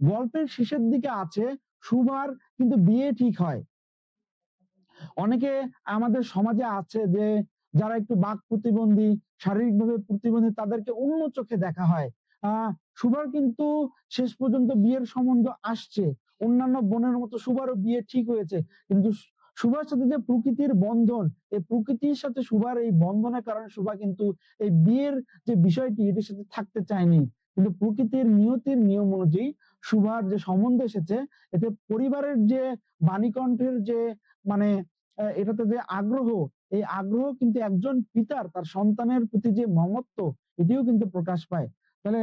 গল্পের শেষের দিকে আছে, সুভার কিন্তু বিয়ে ঠিক হয়। অনেকে আমাদের সমাজে আছে যে, যারা একটু বাক প্রতিবন্ধী, শারীরিকভাবে প্রতিবন্ধী, তাদেরকে অন্য চোখে দেখা হয়। আহ সুভার কিন্তু শেষ পর্যন্ত বিয়ের সম্বন্ধ আসছে। অন্যান্য বোনের মতো সুভারও বিয়ে ঠিক হয়েছে। কিন্তু সুভার সাথে যে প্রকৃতির বন্ধন, এই প্রকৃতির সাথে সুভার এই বন্ধনের কারণে সুভা কিন্তু এই বিয়ের যে বিষয়টি, এটির সাথে থাকতে চায়নি। কিন্তু প্রকৃতির নিয়তির নিয়ম অনুযায়ী সুভার যে সম্বন্ধ এসেছে, এতে পরিবারের যে বাণীকণ্ঠের যে মানে এটাতে যে আগ্রহ, এই আগ্রহ কিন্তু একজন পিতার, তার সন্তানের প্রতি যে মমত্ব, এটিও কিন্তু প্রকাশ পায়। তাহলে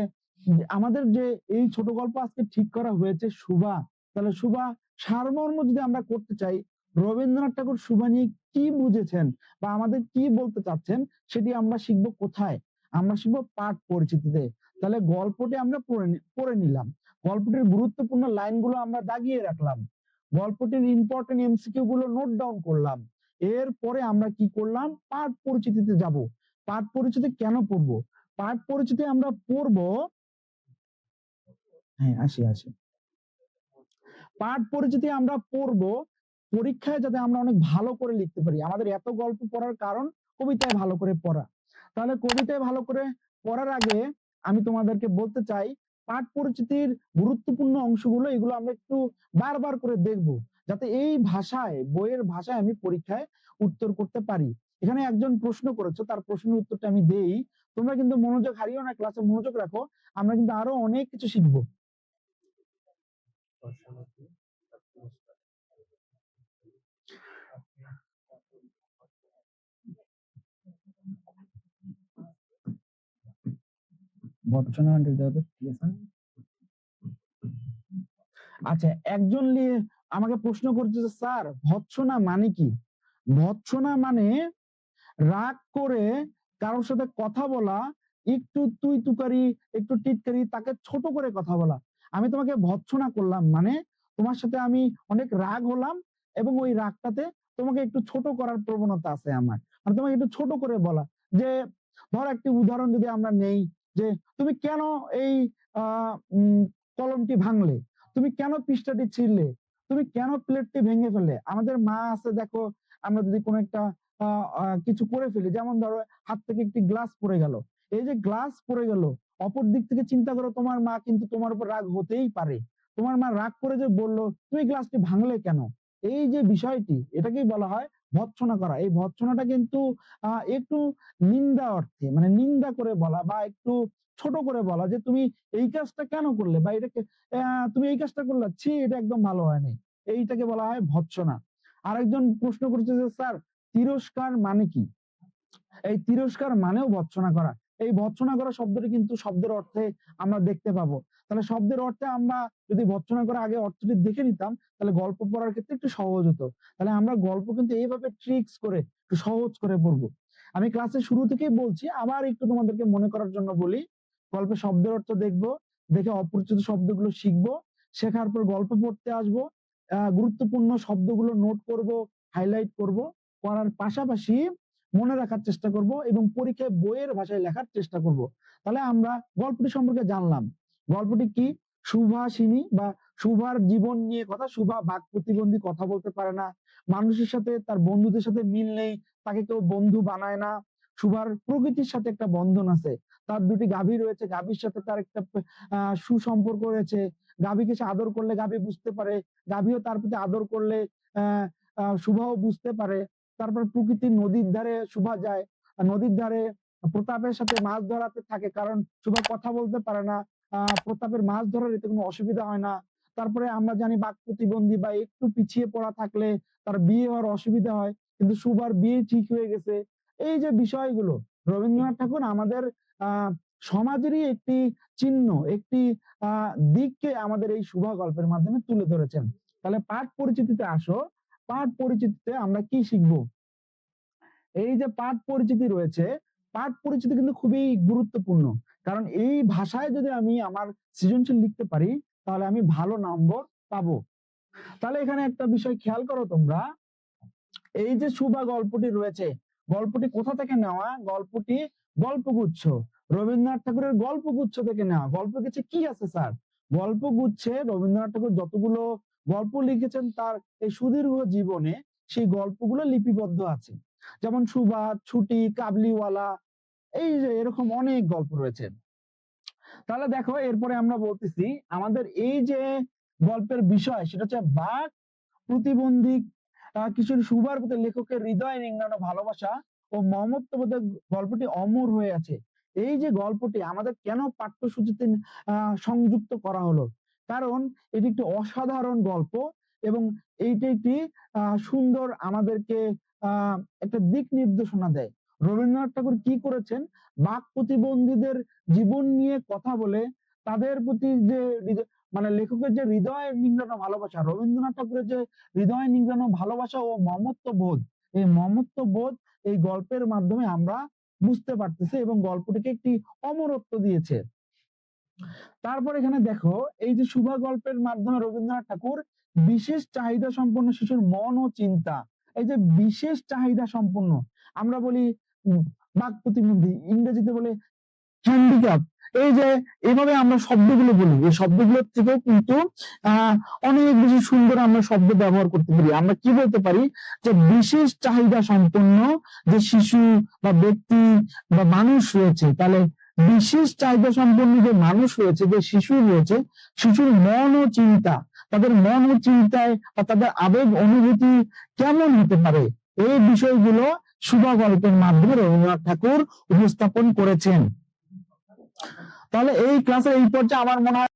আমাদের যে এই ছোট গল্প আজকে ঠিক করা হয়েছে সুভা। তাহলে সুভা, সারমর্ম যদি আমরা করতে চাই, রবীন্দ্রনাথ ঠাকুর সুভা নিয়ে কি বুঝেছেন? বা আমাদের কি বলতে চাচ্ছেন? সেটি আমরা শিখব কোথায়? আমরা শিখব পাঠ পরিচিতিতে। তাহলে গল্পটি আমরা পড়ে নিলাম। গল্পটির গুরুত্বপূর্ণ লাইনগুলো আমরা দাগিয়ে রাখলাম। গল্পটির ইম্পর্টেন্ট এমসিকিউ গুলো নোট ডাউন করলাম। এরপরে আমরা কি করলাম? পাঠ পরিচিতিতে যাব। পাঠ পরিচিতি কেন পড়ব? পাঠ পরিচিতি আমরা পড়ব হ্যাঁ আসি আসি। পাঠ পরিচিতি আমরা পড়ব পরীক্ষায় যাতে আমরা অনেক ভালো করে লিখতে পারি। আমাদের এত গল্প পড়ার কারণ কবিতায় ভালো করে পড়া। তাহলে কবিতায় ভালো করে পড়ার আগে আমি তোমাদেরকে বলতে চাই পাঠ পরিচিতির গুরুত্বপূর্ণ অংশগুলো এগুলো আমরা একটু বারবার করে দেখব, যাতে এই ভাষায়, বইয়ের ভাষায় আমি পরীক্ষায় উত্তর করতে পারি। এখানে একজন প্রশ্ন করেছ, তার প্রশ্নের উত্তরটা আমি দেই। তোমরা কিন্তু মনোযোগ হারিও না ক্লাসে মনোযোগ রাখো, আমরা কিন্তু আরও অনেক কিছু শিখব। আচ্ছা একজন আমাকে প্রশ্ন করছে স্যার, ভৎসনা মানে কি? ভৎসনা মানে রাগ করে কারোর সাথে কথা বলা, একটু তুই তুকারি একটু টিটকারি, তাকে ছোট করে কথা বলা। আমি তোমাকে ভৎসনা করলাম মানে তোমার সাথে আমি অনেক রাগ হলাম এবং ওই রাগটাতে তোমাকে একটু ছোট করার প্রবণতা আছে আমার। মানে তোমাকে একটু ছোট করে বলা। যে, ধর একটি উদাহরণ যদি আমরা নেই যে তুমি কেন এই কলমটি ভাঙলে? তুমি কেন পৃষ্ঠাটি ছিঁড়লে? তুমি কেন প্লেটটি ভেঙে ফেললে? আমাদের মা আছে, দেখো, আমরা যদি কোনো একটা কিছু করে ফেলি, যেমন ধরো, হাত থেকে একটি গ্লাস পড়ে গেল। এই যে গ্লাস পড়ে গেল, অপর দিক থেকে চিন্তা করো, তোমার মা কিন্তু তোমার উপর রাগ হতেই পারে। তোমার মা রাগ করে যে বলল, তুমি গ্লাসটি ভাঙলে কেন? এই যে বিষয়টি, এটাকেই বলা হয় ভৎসনা করা। এই ভৎসনাটা কিন্তু একটু নিন্দা অর্থে মানে নিন্দা করে বলা বা একটু ছোট করে বলা যে তুমি এই কাজটা কেন করলে বা এটাকে তুমি এই কাজটা করলে, ছি, এটা একদম ভালো হয়নি। এইটাকে বলা হয় ভৎসনা আরেকজন প্রশ্ন করছে যে, স্যার, তিরস্কার মানে কি? এই তিরস্কার মানেও ভৎসনা করা। এই ভৎসনা করা শব্দটি কিন্তু শব্দের অর্থে আমরা দেখতে পাবো। তাহলে শব্দের অর্থে আমরা যদি ভৎসনা করা আগে অর্থটি দেখে নিতাম, তাহলে গল্প পড়ার ক্ষেত্রে একটু সহজ হতো। তাহলে আমরা গল্প কিন্তু এইভাবে ট্রিক্স করে একটু সহজ করে পড়ব। আমি ক্লাসের শুরু থেকেই বলছি, আবার একটু তোমাদেরকে মনে করার জন্য বলি, গল্পে শব্দের অর্থ দেখব, দেখে অপরিচিত শব্দগুলো শিখব, শেখার পর গল্প পড়তে আসব গুরুত্বপূর্ণ শব্দগুলো নোট করব হাইলাইট করব করার পাশাপাশি মনে রাখার চেষ্টা করব এবং পরীক্ষায় বইয়ের ভাষায় লেখার চেষ্টা করব। তাহলে আমরা গল্পটি সম্পর্কে জানলাম। গল্পটি কি? সুভাষিনী বা সুভার জীবন নিয়ে কথা? সুভা বাক প্রতিবন্ধী কথা বলতে পারে না। মানুষের সাথে, তার বন্ধুদের সাথে মিল নেই, তাকে কেউ বন্ধু বানায় না। সুভার প্রকৃতির সাথে একটা বন্ধন আছে। তার দুটি গাভী রয়েছে। গাভীর সাথে তার একটা সুসম্পর্ক রয়েছে। গাভীকে সে আদর করলে গাভী বুঝতে পারে। গাভীও তার প্রতি আদর করলে আহ শুভাও বুঝতে পারে। তারপর প্রকৃতির নদীর ধারে শুভা যায়। নদীর ধারে প্রতাপের সাথে মাছ ধরাতে থাকে কারণ শুভা কথা বলতে পারে না। প্রতাপের মাছ ধরার এতে কোনো অসুবিধা হয় না। তারপরে আমরা জানি বাক প্রতিবন্ধী বা একটু পিছিয়ে পড়া থাকলে তার বিয়ে হওয়ার অসুবিধা হয়। কিন্তু সুভার বিয়ে ঠিক হয়ে গেছে। এই যে বিষয়গুলো, রবীন্দ্রনাথ ঠাকুর আমাদের সমাজেরই একটি চিহ্ন, একটি দিককে আমাদের এই শুভা গল্পের মাধ্যমে তুলে ধরেছেন। তাহলে পাঠ পরিচিতিতে আসো। পাঠ পরিচিতিতে আমরা কি শিখব? এই যে পাঠ পরিচিতি রয়েছে, পাঠ পরিচিতি কিন্তু খুবই গুরুত্বপূর্ণ। কারণ এই ভাষায় যদি আমি আমার সৃজনশীল লিখতে পারি, তাহলে আমি ভালো নম্বর পাবো। তাহলে এখানে একটা বিষয় খেয়াল করো তোমরা। এই যে সুভা গল্পটি রয়েছে, গল্পটি কোথা থেকে নেওয়া? গল্পটি গল্পগুচ্ছ। রবীন্দ্রনাথ ঠাকুরের গল্পগুচ্ছ থেকে নেওয়া। গল্প কিছু কি আছে, স্যার? গল্পগুচ্ছে, রবীন্দ্রনাথ ঠাকুর যতগুলো গল্প লিখেছেন, তার এই সুদীর্ঘ জীবনে সেই গল্পগুলো লিপিবদ্ধ আছে। যেমন সুভাষ ছুটি, কাবলিওয়ালা, এই যে এরকম অনেক গল্প রয়েছে। তাহলে দেখো, এরপরে আমরা বলতেছি, আমাদের এই যে গল্পের বিষয়, সেটা হচ্ছে বাঘ, প্রতিবন্ধী কিশোর সুভার প্রতি লেখকের হৃদয়, নিংড়ানো ভালোবাসা ও মমত্ববোধের গল্পটি অমর হয়ে আছে। এই যে গল্পটি আমাদের কেন পাঠ্যসূচিতে সংযুক্ত করা হলো? কারণ এটি একটি অসাধারণ গল্প এবং এইটি একটি সুন্দর আমাদেরকে একটা দিক নির্দেশনা দেয়। রবীন্দ্রনাথ ঠাকুর কি করেছেন? বাক প্রতিবন্ধীদের জীবন নিয়ে কথা বলে তাদের প্রতি যে মানে লেখকের যে হৃদয় নিংড়ানো ভালোবাসা, রবীন্দ্রনাথ ঠাকুরের যে হৃদয় নিংড়ানো ভালোবাসা ও মমত্ব বোধ, এই মমত্ব বোধ এই গল্পের মাধ্যমে আমরা বুঝতে পারতেছি এবং গল্পটিকে একটি অমরত্ব দিয়েছে। তারপর এখানে দেখো, এই যে শুভা গল্পের মাধ্যমে রবীন্দ্রনাথ ঠাকুর বিশেষ চাহিদা সম্পন্ন শিশুর মন ও চিন্তা এই যে বিশেষ চাহিদা সম্পন্ন, আমরা বলি বাক প্রতিবন্ধী ইংরেজিতে বলে হ্যান্ডিক্যাপ এই যে এইভাবে আমরা শব্দগুলো বলি, এই শব্দগুলোর থেকেও কিন্তু অনেক বেশি সুন্দর আমরা শব্দ ব্যবহার করতে পারি। আমরা কি বলতে পারি? যে বিশেষ চাহিদা সম্পন্ন যে শিশু বা ব্যক্তি বা মানুষ রয়েছে, তাহলে বিশেষ চাহিদা সম্পন্ন যে মানুষ রয়েছে, যে শিশু রয়েছে, শিশুর মন ও চিন্তা তাদের মন ও চিন্তায় বা তাদের আবেগ অনুভূতি কেমন হতে পারে? এই বিষয়গুলো শুভা গল্পের মাধ্যমে রবীন্দ্রনাথ ঠাকুর উপস্থাপন করেছেন। তাহলে এই ক্লাসের এই পর্যায়ে আমার মনে হয়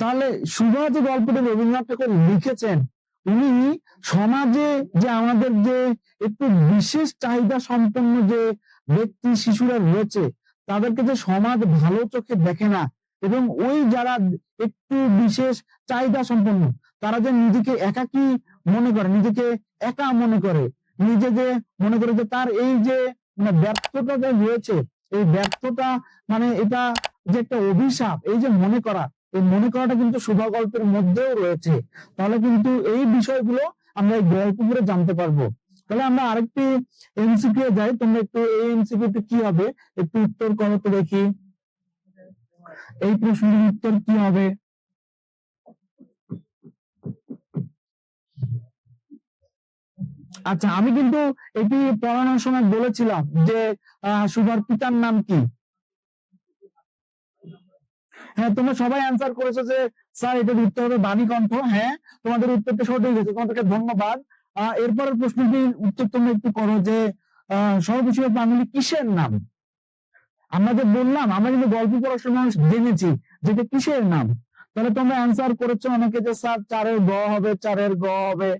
তাহলে শুভা যে গল্পটি রবীন্দ্রনাথ ঠাকুর লিখেছেন। উনি সমাজে যে আমাদের যে একটু বিশেষ চাহিদা সম্পন্ন যে ব্যক্তি, শিশুরা রয়েছে, তাদেরকে যে সমাজ ভালো চোখে দেখে না এবং ওই যারা একটু বিশেষ চাহিদা সম্পন্ন, তারা যে নিজেকে একাকী মনে করে, নিজেকে একা মনে করে, নিজে যে মনে করে যে তার এই যে মানে ব্যর্থতা যে রয়েছে, এই ব্যর্থতা মানে এটা যে একটা অভিশাপ, এই যে মনে করা, এই মনে করাটা কিন্তু শুভ গল্পের মধ্যেও রয়েছে। তাহলে কিন্তু এই বিষয়গুলো আমরা এই গল্প করে জানতে পারব। তাহলে আমরা আরেকটি এমসিকিউ যাই, তোমরা একটু এই এমসিকিউটা কি হবে, একটু উত্তর করো তো দেখি। এই প্রশ্নের উত্তর কি হবে? আচ্ছা আমি কিন্তু এটি পড়ানোর সময় বলেছিলাম যে সুভার পিতার নাম কি? হ্যাঁ তোমরা সবাই অ্যান্সার করেছ যে, স্যার, এটার উত্তর হবে বাণীকণ্ঠ। হ্যাঁ তোমাদের উত্তরটা সঠিক হয়েছে। তোমাদেরকে ধন্যবাদ। এরপরের প্রশ্নটির উত্তর তোমরা একটু করো যে, আহ বাঙালি কিসের নাম? আমরা যে বললাম, আমরা কিন্তু গল্প পড়ার সময় জেনেছি যেটা কিসের নাম? তাহলে তোমরা অ্যান্সার করেছ অনেকে যে, স্যার, চারের গ হবে, চারের গ হবে।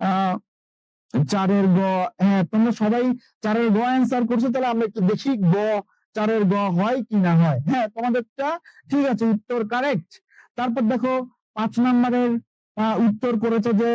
আহ, চারের গ হ্যাঁ তোমরা সবাই চারের গ অ্যান্সার করছ, তাহলে আমরা একটু দেখি গ, চারের গ হয় কি না হয়। হ্যাঁ তোমাদেরটা ঠিক আছে, উত্তর কারেক্ট তারপর দেখো, পাঁচ নম্বরের উত্তর করেছে যে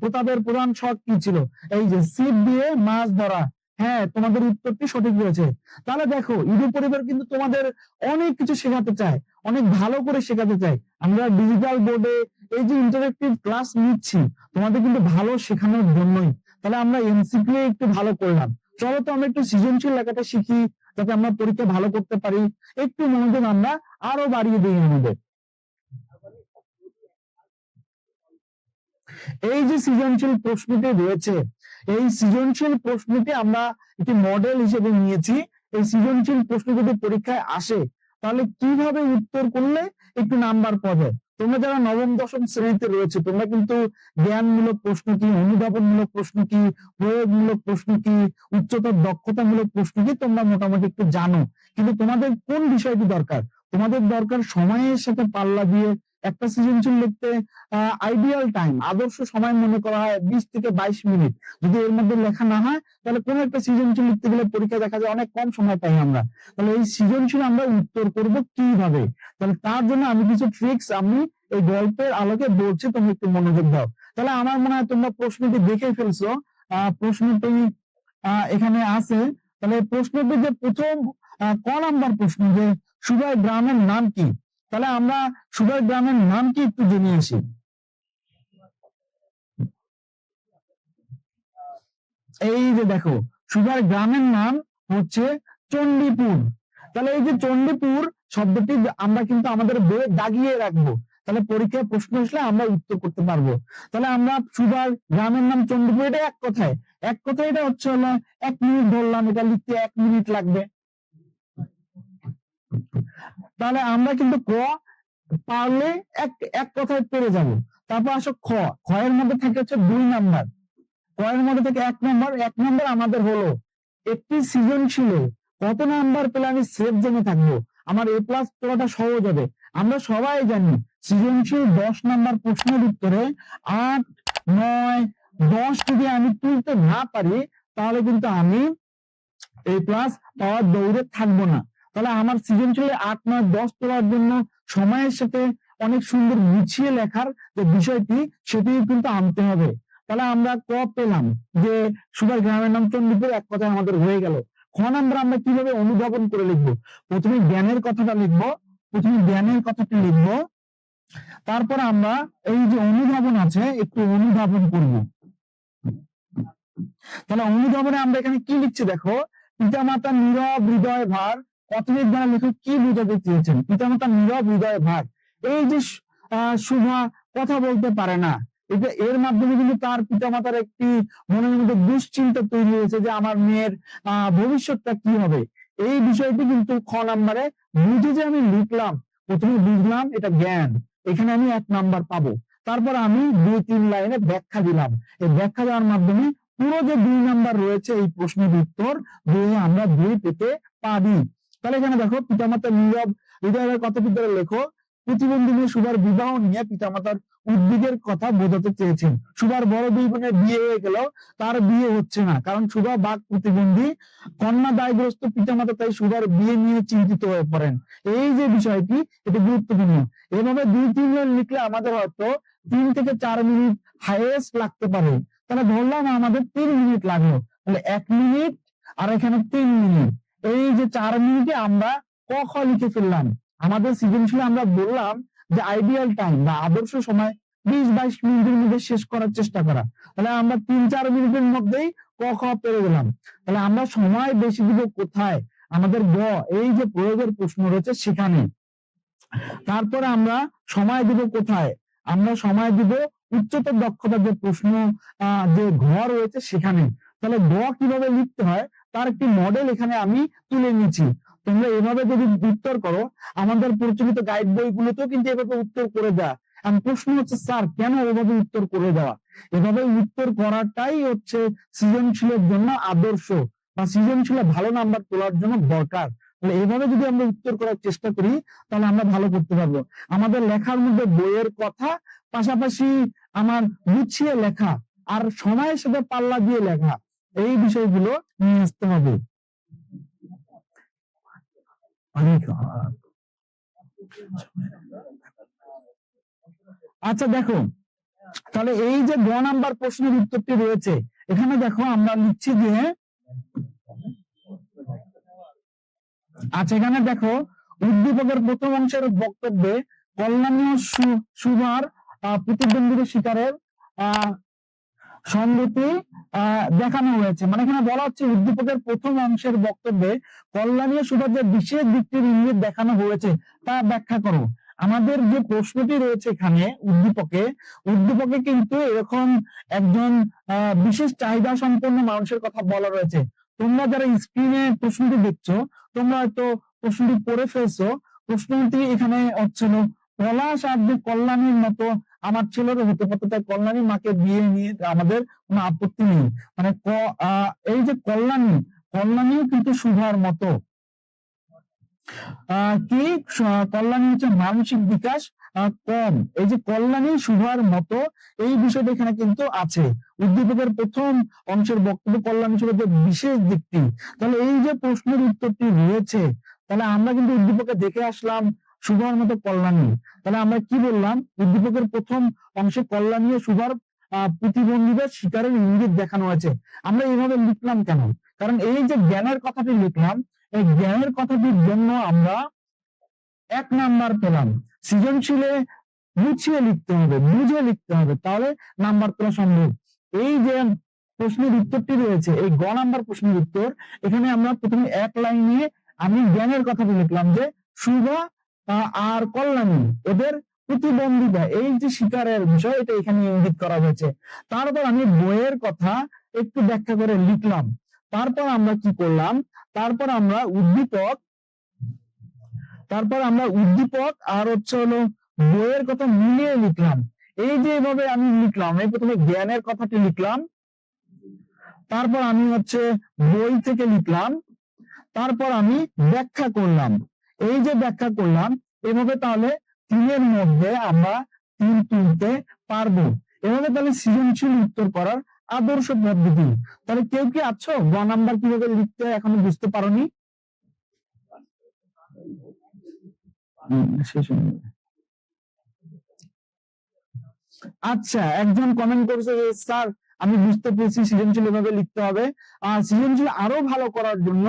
প্রতাপের প্রধান শখ কি ছিল? এই যে ছিপ দিয়ে মাছ ধরা। হ্যাঁ তোমাদের উত্তরটি সঠিক রয়েছে। তাহলে দেখো ইদু পরিবার কিন্তু তোমাদের অনেক কিছু শেখাতে চায়, অনেক ভালো করে শেখাতে চায়। আমরা ডিজিটাল বোর্ডে এই যে ইন্টারেক্টিভ ক্লাস নিচ্ছি, তোমাদের কিন্তু ভালো শেখানোর জন্যই। তাহলে আমরা এমসিকিউ একটু ভালো করলাম। চলো তো আমরা একটু সৃজনশীল লেখাটা শিখি, যাতে আমরা পরীক্ষা ভালো করতে পারি। একটু মনোযোগ আমরা আরও বাড়িয়ে দিই আমাদের এই যে সৃজনশীল প্রশ্নটি রয়েছে এই সৃজনশীল প্রশ্নটি আমরা একটি মডেল হিসেবে নিয়েছি। এই সৃজনশীল প্রশ্ন যদি পরীক্ষায় আসে, তাহলে কীভাবে উত্তর করলে একটু নাম্বার পাবে? তোমরা যারা নবম, দশম শ্রেণীতে রয়েছে, তোমরা কিন্তু জ্ঞানমূলক প্রশ্ন কি, অনুধাবনমূলক প্রশ্ন কি, প্রয়োগমূলক প্রশ্ন কি, উচ্চতর দক্ষতামূলক প্রশ্ন কি, তোমরা মোটামুটি একটু জানো। কিন্তু তোমাদের কোন বিষয়টি দরকার? তোমাদের দরকার সময়ের সাথে পাল্লা দিয়ে একটা সৃজনশীল লিখতে আইডিয়াল টাইম আদর্শ সময় মনে করা হয় বিশ থেকে বাইশ মিনিট। যদি এর মধ্যে লেখা না হয়, তাহলে কোনো একটা সৃজনশীল লিখতে গেলে পরীক্ষা দেখা যায় অনেক কম সময় পাই আমরা। তাহলে এই সৃজনশীল আমরা উত্তর করব কীভাবে? তাহলে তার জন্য আমি কিছু ট্রিক্স আমি এই গল্পের আলোকে বলছি তুমি একটু মনোযোগ দাও। তাহলে আমার মনে হয় তোমরা প্রশ্নটি দেখে ফেলছো। প্রশ্নটি এখানে আছে। তাহলে প্রশ্নটি যে প্রথম ক নাম্বার প্রশ্ন যে সুবাই গ্রামের নাম কি? তাহলে আমরা সুবাই গ্রামের নাম কি একটু জেনে আসি? এই যে দেখো, সুগার গ্রামের নাম হচ্ছে চণ্ডীপুর। তাহলে এই যে চণ্ডীপুর শব্দটি আমরা কিন্তু আমাদের বইয়ে দাগিয়ে রাখব। তাহলে পরীক্ষায় প্রশ্ন আসলে আমরা উত্তর করতে পারব। তাহলে আমরা সুভার গ্রামের নাম চন্দ্রপুর এটা এক কথায়। এক কথায় এটা হচ্ছে হলো, এক মিনিট ধরলাম, এটা লিখতে এক মিনিট লাগবে। তাহলে আমরা কিন্তু ক পারলে এক এক কথায় পেরে যাব। তারপর আসো খ। খ এর মধ্যে থাকে হচ্ছে দুই নাম্বার। ক এর মধ্যে থেকে এক নাম্বার এক নাম্বার আমাদের হলো একটি সিজন ছিল কত নাম্বার পেলে আমি সেফ জেনে থাকব? আমার এ প্লাস পড়াটা সহজ হবে। আমরা সবাই জানি সৃজনশীল দশ নাম্বার প্রশ্নের উত্তরে আট, নয়, দশ যদি আমি তুলতে না পারি, তাহলে কিন্তু আমি এ প্লাস পাওয়ার দৌড়ে থাকব না। তাহলে আমার সৃজনশীলে আট, নয়, দশ তোলার জন্য সময়ের সাথে অনেক সুন্দর গুছিয়ে লেখার যে বিষয়টি সেটি কিন্তু আনতে হবে। তাহলে আমরা ক পেলাম যে সুগার গ্রামের নাম চন্ডীপুর, এক কথায় আমাদের হয়ে গেল। খ নাম্বার আমরা কীভাবে অনুধাবন করে লিখব? প্রথমে জ্ঞানের কথাটা লিখব, প্রথমে জ্ঞানের কথাটি লিখব, তারপর আমরা এই যে অনুধাবন আছে, একটু অনুধাবন করব। তাহলে অনুধাবনে আমরা এখানে কি লিখছি দেখো? পিতামাতা নীরব হৃদয় ভার কথনের দ্বারা লেখক কি বোঝাতে চেয়েছেন? পিতামাতা নীরব হৃদয় ভাগ এই যে শুভা কথা বলতে পারে না, এটা এর মাধ্যমে কিন্তু তার পিতামাতার একটি মনের মধ্যে দুশ্চিন্তা তৈরি হয়েছে যে আমার মেয়ের ভবিষ্যৎটা কি হবে? এই বিষয়টি কিন্তু খ নাম্বারে বুঝে যে আমি লিখলাম, প্রথমে বুঝলাম এটা জ্ঞান। এখানে আমি এক নাম্বার পাবো। তারপর আমি দুই তিন লাইনে ব্যাখ্যা দিলাম। এই ব্যাখ্যা দেওয়ার মাধ্যমে পুরো যে দুই নাম্বার রয়েছে এই প্রশ্নের উত্তর দিয়ে আমরা দুই পেতে পারি। তাহলে এখানে দেখো পিতামাতা নীরব হৃদয়ের কত বিদ্যালয়ের লেখক প্রতিবন্ধী মেয়ে সুভার বিবাহ নিয়ে পিতামাতার উদ্বেগের কথা বোঝাতে চেয়েছেন। সুভার বড় দুই বোনের বিয়ে হয়ে গেল তার বিয়ে হচ্ছে না। কারণ সুভা বাঘ প্রতিবন্ধী, কন্যা দায়গ্রস্ত পিতামাতা তাই সুভার বিয়ে নিয়ে চিন্তিত হয়ে পড়েন। এই যে বিষয়টি, এটি গুরুত্বপূর্ণ। এভাবে দুই, তিন লাইন লিখলে আমাদের হয়তো তিন থেকে চার মিনিট হাইয়েস্ট লাগতে পারে। তাহলে ধরলাম আমাদের তিন মিনিট লাগল। তাহলে এক মিনিট আর এখানে তিন মিনিট। এই যে চার মিনিটে আমরা ক, খ লিখে ফেললাম। আমাদের সৃজনশীল আমরা বললাম যে আইডিয়াল টাইম বা আদর্শ সময় বিশ, বাইশ মিনিটের মধ্যে শেষ করার চেষ্টা করা। তাহলে আমরা তিন, চার মিনিটের মধ্যেই ক, খ পেরে গেলাম। তাহলে আমরা সময় বেশি দিব কোথায়? আমাদের গ, এই যে প্রয়োগের প্রশ্ন রয়েছে সেখানে। তারপরে আমরা সময় দিব কোথায়? আমরা সময় দিব উচ্চতর দক্ষতার যে প্রশ্ন যে ঘর রয়েছে সেখানে। তাহলে গ কীভাবে লিখতে হয়? তার একটি মডেল এখানে আমি তুলে নিয়েছি। তোমরা এভাবে যদি উত্তর করো, আমাদের প্রচলিত গাইড বইগুলোতেও কিন্তু এভাবে উত্তর করে দেয়। এখন প্রশ্ন হচ্ছে, স্যার, কেন এভাবে উত্তর করে দেওয়া? এভাবে উত্তর করাটাই হচ্ছে সৃজনশীলের জন্য আদর্শ বা সৃজনশীলে ভালো নাম্বার তোলার জন্য দরকার। তাহলে এভাবে যদি আমরা উত্তর করার চেষ্টা করি, তাহলে আমরা ভালো করতে পারব। আমাদের লেখার মধ্যে বইয়ের কথা, পাশাপাশি আমার গুছিয়ে লেখা আর সময়ের সাথে পাল্লা দিয়ে লেখা। এই বিষয়গুলো নিয়ে আসতে হবে। আচ্ছা দেখো তাহলে এই যে গ নাম্বার প্রশ্নের উত্তরটি রয়েছে এখানে দেখো আমরা লিখছি যে আচ্ছা এখানে দেখো উদ্দীপকের প্রথম অংশের বক্তব্যে কল্যাণীয় সুভার আহ, প্রতিদ্বন্দ্বীর শিকারের আহ সংগতি দেখানো হয়েছে। মানে এখানে বলা হচ্ছে উদ্দীপকের প্রথম অংশের বক্তব্যে কল্যাণীয় সুভার যে বিশেষ দিকটির ইঙ্গিত দেখানো হয়েছে। তা ব্যাখ্যা করো। আমাদের যে প্রশ্নটি রয়েছে এখানে উদ্দীপকে উদ্দীপকে কিন্তু এরকম একজন বিশেষ চাহিদা সম্পন্ন মানুষের কথা বলা রয়েছে। তোমরা যারা স্ক্রিনে প্রশ্নটি দেখছ, তোমরা হয়তো প্রশ্নটি পড়ে ফেলছো। প্রশ্নটি এখানে হচ্ছিল পলাশ আর যে কল্যাণীর মতো আমার ছেলেরও হতে পারতো তাই কল্যাণী মাকে বিয়ে নিয়ে আমাদের কোনো আপত্তি নেই। মানে এই যে কল্যাণী, কল্যাণীও কিন্তু শুভার মতো। কি? কল্যাণী হচ্ছে মানসিক বিকাশ কম। এই যে কল্যাণী শুভার মতো, এই বিষয়টা এখানে কিন্তু আছে। উদ্দীপকের প্রথম অংশের বক্তব্য কল্যাণী শুভার যে বিশেষ দিকটি। তাহলে এই যে প্রশ্নের উত্তরটি রয়েছে, তাহলে আমরা কিন্তু উদ্দীপকে দেখে আসলাম। শুভার মতো কল্যাণী। তাহলে আমরা কি বললাম? উদ্দীপকের প্রথম অংশে কল্যাণী ও শুভার প্রতিবন্ধীদের শিকারের ইঙ্গিত দেখানো হয়েছে। আমরা এইভাবে লিখলাম কেন? কারণ এই যে জ্ঞানের কথাটি লিখলাম, এই জ্ঞানের কথাটির জন্য আমরা এক নাম্বার পেলাম। সৃজনশীলে গুছিয়ে লিখতে হবে, বুঝে লিখতে হবে, তাহলে নাম্বার তোলা সম্ভব। এই যে প্রশ্নের উত্তরটি রয়েছে, এই গ নাম্বার প্রশ্নের উত্তর, এখানে আমরা প্রথমে এক লাইনে আমি জ্ঞানের কথাটি লিখলাম যে শুভা আর কল্যাণী, এদের প্রতিবন্ধিতা, এই যে শিকারের বিষয় এটা এখানে ইঙ্গিত করা হয়েছে, তারপর আমি বইয়ের কথা একটু ব্যাখ্যা করে লিখলাম। তারপর আমরা কি করলাম? তারপর আমরা উদ্দীপক, তারপর আমরা উদ্দীপক আর হচ্ছে হলো বইয়ের কথা মিলিয়ে লিখলাম। এই যে এভাবে আমি লিখলাম এই প্রথমে জ্ঞানের কথাটি লিখলাম, তারপর আমি হচ্ছে বই থেকে লিখলাম, তারপর আমি ব্যাখ্যা করলাম। এই যে ব্যাখ্যা করলাম, এভাবে তাহলে তিনের মধ্যে আমরা তিন তুলতে পারব। এভাবে তাহলে সৃজনশীল উত্তর করার আদর্শ পদ্ধতি। তাহলে কেউ কি আছো? গ নাম্বার কীভাবে লিখতে এখনও বুঝতে পারোনি? আচ্ছা একজন কমেন্ট করেছে যে, স্যার, আমি বুঝতে পেরেছি সৃজনশীল এভাবে লিখতে হবে। আর সৃজনশীল আরও ভালো করার জন্য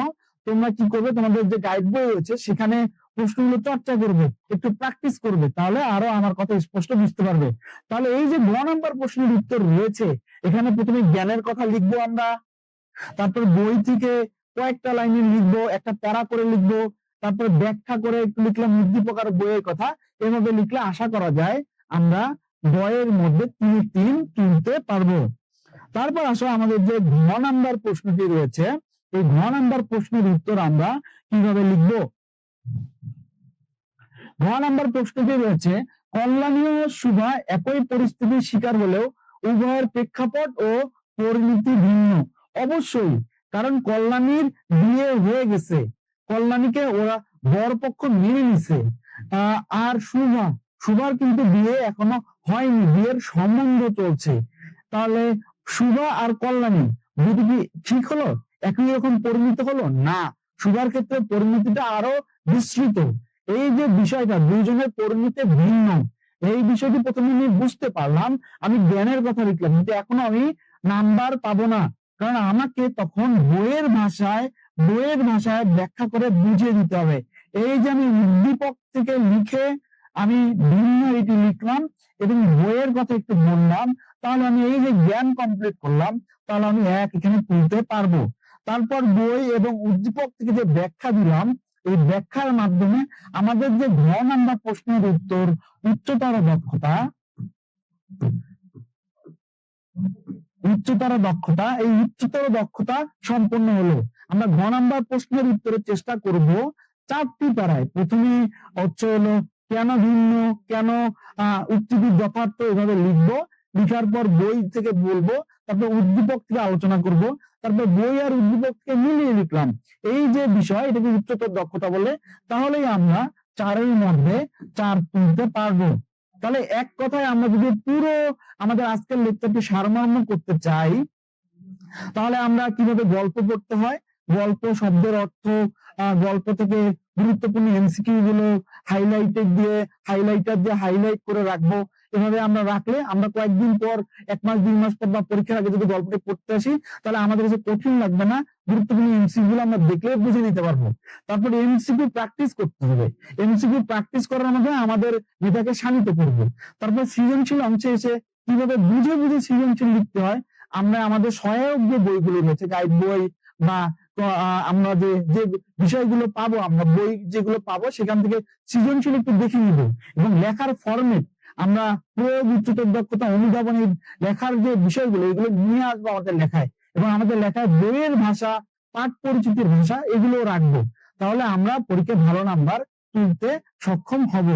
তোমরা কি করবে? তোমাদের যে গাইড বই রয়েছে, সেখানে প্রশ্নগুলো চর্চা করবে, একটু প্র্যাকটিস করবে, তাহলে আরও আমার কথা স্পষ্ট বুঝতে পারবে। তাহলে এই যে গ নাম্বার প্রশ্নের উত্তর রয়েছে, এখানে প্রথমে জ্ঞানের কথা লিখব আমরা, তারপর বই থেকে কয়েকটা লাইনে লিখব, একটা প্যারা করে লিখব, তারপর ব্যাখ্যা করে একটু লিখলাম উদ্দীপক আর বইয়ের কথা, এভাবে লিখলে আশা করা যায় আমরা বইয়ের মধ্যে তিন তিন তুলতে পারব। তারপর আসো আমাদের যে ঘ নাম্বার প্রশ্নটি রয়েছে এই ঘ নাম্বার প্রশ্নের উত্তর আমরা কীভাবে লিখব? ঘ নাম্বার প্রশ্নটি রয়েছে কল্যাণী ও শুভা একই পরিস্থিতির শিকার হলেও উভয়ের প্রেক্ষাপট ও পরিণতি ভিন্ন। অবশ্যই, কারণ কল্যাণীর বিয়ে হয়ে গেছে। কল্যাণীকে ওরা বরপক্ষ মেনে নিছে। আর শুভা শুভার কিন্তু বিয়ে এখনও হয়নি, বিয়ের সম্বন্ধ চলছে। তাহলে শুভা আর কল্যাণী দুটি কি ঠিক হলো? একই রকম পরিণত হলো? না। শুভার ক্ষেত্রে পরিণতিটা আরও বিস্তৃত। এই যে বিষয়টা দুজনের পরিণতি ভিন্ন। এই বিষয়টি প্রথমে আমি বুঝতে পারলাম। আমি জ্ঞানের কথা লিখলাম, কিন্তু এখনও আমি নাম্বার পাবো না। কারণ আমাকে তখন বইয়ের ভাষায় বইয়ের ভাষায় ব্যাখ্যা করে বুঝিয়ে দিতে হবে। এই যে আমি উদ্দীপক থেকে লিখে আমি ভিন্ন এটি লিখলাম এবং বইয়ের কথা একটু বললাম, তাহলে আমি এই যে জ্ঞান কমপ্লিট করলাম, তাহলে আমি এক এখানে তুলতে পারব। তারপর বই এবং উদ্দীপক থেকে যে ব্যাখ্যা দিলাম, এই ব্যাখ্যার মাধ্যমে আমাদের যে ঘ নাম্বার প্রশ্নের উত্তর, উচ্চতর দক্ষতা উচ্চতর দক্ষতা, এই উচ্চতর দক্ষতা সম্পন্ন হলো। আমরা ঘ নাম্বার প্রশ্নের উত্তরের চেষ্টা করব চারটি প্যারায় প্রথমে হচ্ছে হলো কেন ভিন্ন, কেন, আহ, উক্তিটির যথার্থ এভাবে লিখব। লিখার পর বই থেকে বলব, তারপর উদ্দীপক থেকে আলোচনা করব, তারপর বই আর উদ্দীপক থেকে মিলিয়ে লিখলাম। এই যে বিষয়, এটাকে উচ্চতর দক্ষতা বলে, তাহলেই আমরা চারের মধ্যে চার তুলতে পারব। তাহলে এক কথায় আমরা যদি পুরো আমাদের আজকের লেকচারটি সারমর্ম করতে চাই, তাহলে আমরা কীভাবে গল্প পড়তে হয়? গল্প শব্দের অর্থ গল্প থেকে গুরুত্বপূর্ণ এমসিকিউ গুলো হাইলাইটেড দিয়ে হাইলাইটার দিয়ে হাইলাইট করে রাখব। এভাবে আমরা রাখলে, আমরা কয়েকদিন পর, এক মাস, দুই মাস পর বা পরীক্ষার আগে যদি গল্পটি পড়তে আসি, তাহলে আমাদের কাছে কঠিন লাগবে না, গুরুত্বপূর্ণ এমসিকিউ আমরা দেখলে বুঝে নিতে পারব। তারপরে এমসিকিউ প্র্যাকটিস করতে হবে। এমসিকিউ প্র্যাকটিস করার মধ্যে আমাদের মেধাকে শানিত করবে। তারপর সৃজনশীল অংশে এসে কীভাবে বুঝে বুঝে সৃজনশীল লিখতে হয়, আমরা আমাদের সহায়ক যে বইগুলো রয়েছে গাইড বই বা আমরা যে যে বিষয়গুলো পাবো, আমরা বই যেগুলো পাবো, সেখান থেকে সৃজনশীল একটু দেখে নিব। এবং লেখার ফরম্যাট আমরা প্রয়োগ উচ্চতর দক্ষতা অনুধাবন লেখার যে বিষয়গুলো, এগুলো নিয়ে আসব আমাদের লেখায়। এবং আমাদের লেখায় বইয়ের ভাষা পাঠ পরিচিতির ভাষা এগুলো রাখব। তাহলে আমরা পরীক্ষায় ভালো নাম্বার তুলতে সক্ষম হব।